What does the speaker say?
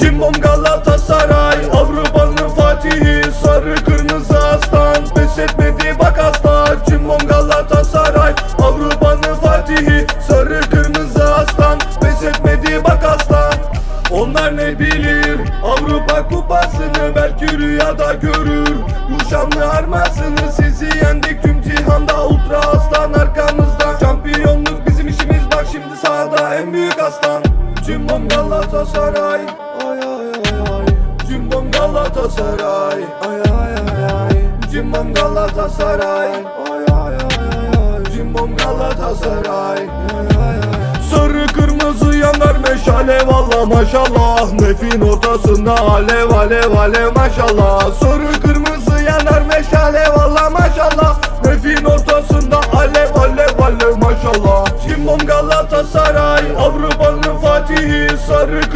Cimbom Galatasaray Avrupa'nın Fatihi Sarı kırmızı aslan Pes etmedi bak asla Cimbom Galatasaray Avrupa'nın Fatihi Sarı kırmızı aslan Pes etmedi bak aslan. Onlar ne bilir Avrupa kupasını belki rüyada görür. Bu şanlı armasını sizi yendik tüm cihanda Ultra aslan arkamızda. Şampiyonluk bizim işimiz bak şimdi sahada en büyük aslan. Cimbom Galatasaray Galatasaray. Ay ay ay ay. Cimbom Galatasaray. Ay ay ay ay. Cimbom Galatasaray. Ay ay ay. Sarı kırmızı yanar meşale valla maşallah. Nefin ortasında alev alev alev maşallah. Sarı kırmızı yanar meşale valla maşallah. Nefin ortasında alev alev alev maşallah. Cimbom Galatasaray Avrupa'nın Fatihi. Sarı kırmızı